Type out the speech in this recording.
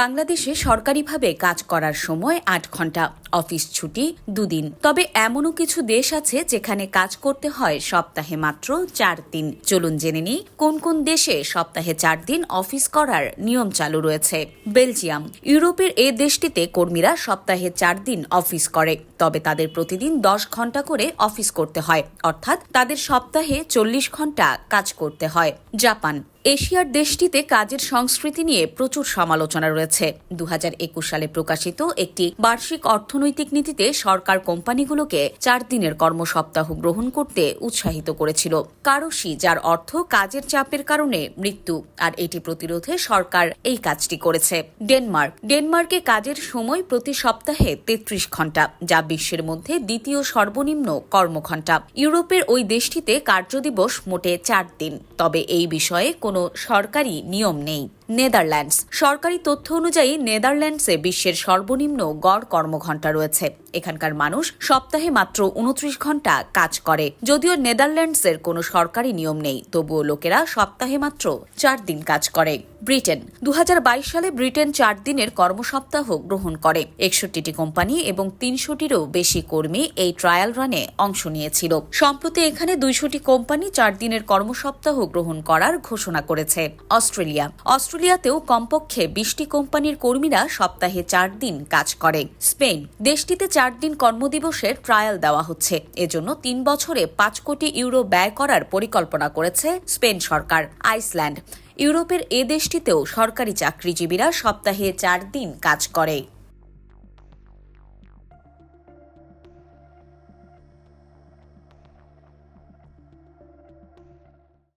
বাংলাদেশে সরকারিভাবে কাজ করার সময় আট ঘণ্টা অফিস ছুটি দুদিন। তবে এমনও কিছু দেশ আছে যেখানে কাজ করতে হয় সপ্তাহে মাত্র চার দিন। চলুন জেনে নিই, কোন কোন দেশে সপ্তাহে চার দিন অফিস করার নিয়ম চালু রয়েছে। বেলজিয়াম, ইউরোপের এ দেশটিতে কর্মীরা সপ্তাহে চার দিন অফিস করে, তবে তাদের প্রতিদিন দশ ঘণ্টা করে অফিস করতে হয়, অর্থাৎ তাদের সপ্তাহে চল্লিশ ঘণ্টা কাজ করতে হয়। জাপান এশিয়ার দেশটিতে কাজের সংস্কৃতি নিয়ে প্রচুর সমালোচনা রয়েছে। দু হাজার একুশ সালে প্রকাশিত একটি বার্ষিক অর্থনৈতিক নীতিতে সরকার কোম্পানিগুলোকে চার দিনের কর্মসপ্তাহ গ্রহণ করতে উৎসাহিত করেছিল। কারোশি, যার অর্থ কাজের চাপের কারণে মৃত্যু, আর এটি প্রতিরোধে সরকার এই কাজটি করেছে। ডেনমার্ক, ডেনমার্কে কাজের সময় প্রতি সপ্তাহে তেত্রিশ ঘণ্টা যা বিশ্বের মধ্যে দ্বিতীয় সর্বনিম্ন কর্মঘণ্টা। ইউরোপের ওই দেশটিতে কার্যদিবস মোটে চার দিন। তবে এই বিষয়ে কোনো সরকারি নিয়ম নেই। নেদারল্যান্ডস। সরকারি তথ্য অনুযায়ী নেদারল্যান্ডসে বিশ্বের সর্বনিম্ন গড় কর্মঘণ্টা রয়েছে। এখানকার মানুষ সপ্তাহে মাত্র উনত্রিশ ঘণ্টা কাজ করে। যদিও নেদারল্যান্ডসের কোনো সরকারি নিয়ম নেই, তবুও লোকেরা সপ্তাহে মাত্র চার দিন কাজ করে। ব্রিটেন। দু সালে ব্রিটেন চার দিনের কর্মসপ্তাহ গ্রহণ করে। একষট্টিটি কোম্পানি এবং তিনশোটিরও বেশি কর্মী এই ট্রায়াল রানে অংশ নিয়েছিল। সম্প্রতি এখানে দুইশোটি কোম্পানি চার দিনের কর্মসপ্তাহ গ্রহণ করার ঘোষণা করেছে। অস্ট্রেলিয়া অস্ট্রেলিয়াতেও কমপক্ষে বিশটি কোম্পানির কর্মীরা সপ্তাহে চার দিন কাজ করে। স্পেন, দেশটিতে চার দিন কর্মদিবসের ট্রায়াল দেওয়া হচ্ছে। এজন্য তিন বছরে পাঁচ কোটি ইউরো ব্যয় করার পরিকল্পনা করেছে স্পেন সরকার, আইসল্যান্ড। ইউরোপের এ দেশটিতেও সরকারি চাকরিজীবীরা সপ্তাহে চার দিন কাজ করে।